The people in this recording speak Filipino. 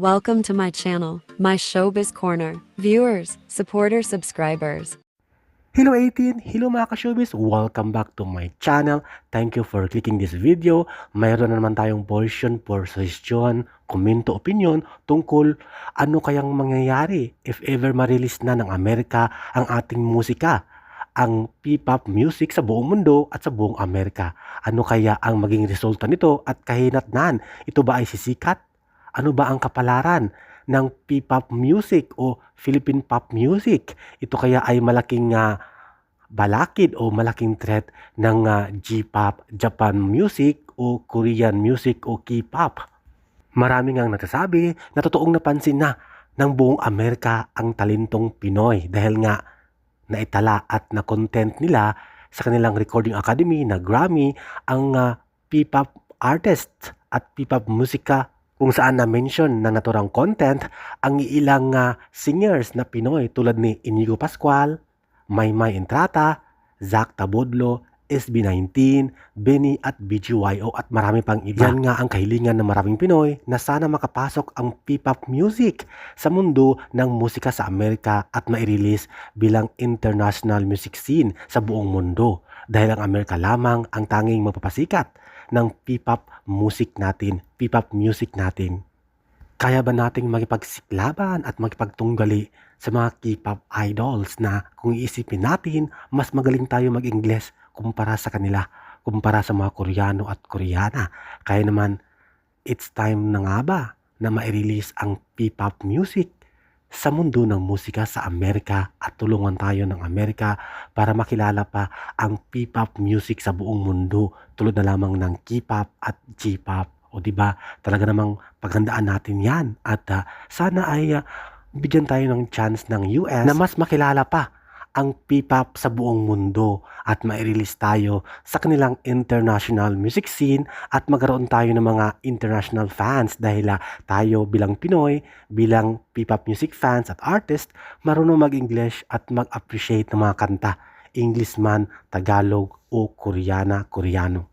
Welcome to my channel, my showbiz corner. Viewers, supporters, subscribers. Hello 18! Hello mga ka-showbiz! Welcome back to my channel. Thank you for clicking this video. Mayroon na naman tayong portion for suggestion, komento, opinion tungkol ano kayang mangyayari if ever ma-release na ng Amerika ang ating musika ang P-pop music sa buong mundo at sa buong Amerika. Ano kaya ang maging resulta nito at kahinatnan? Ito ba ay sisikat? Ano ba ang kapalaran ng P-pop music o Philippine pop music? Ito kaya ay malaking ah, balakid o malaking threat ng ah, J-pop, Japan music o Korean music o K-pop. Maraming ang nagsasabi na totoong napansin na ng buong Amerika ang talentong Pinoy dahil nga naitala at na-content nila sa kanilang recording academy na Grammy ang ah, P-pop artist at P-pop musika kung saan na-mention na naturang content ang ilang ah, singers na Pinoy tulad ni Inigo Pascual, Maymay Entrata, Zach Tabodlo, SB19, Benny at BGYO at marami pang iba. Yan nga ang kahilingan ng maraming Pinoy na sana makapasok ang P-pop music sa mundo ng musika sa Amerika at mairelease bilang international music scene sa buong mundo dahil ang Amerika lamang ang tanging magpapasikat ng P-pop music natin, P-pop music natin. Kaya ba nating makipagsiklaban at makipagtunggali sa mga K-pop idols na kung iisipin natin, mas magaling tayo mag-Ingles kumpara sa kanila, kumpara sa mga Koreano at Koreana. Kaya naman, it's time na nga ba na ma-release ang P-pop music sa mundo ng musika sa Amerika at tulungan tayo ng Amerika para makilala pa ang P-pop music sa buong mundo tulad na lamang ng K-pop at J-pop. O di ba? Talaga namang paghandaan natin yan at ah, sana ay ah, bigyan tayo ng chance ng US na mas makilala pa ang P-pop sa buong mundo at mairelease tayo sa kanilang international music scene at magkaroon tayo ng mga international fans dahil ah, tayo bilang Pinoy, bilang P-pop music fans at artist, marunong mag-English at mag-appreciate ng mga kanta, English man, Tagalog o Koreana, Koreano.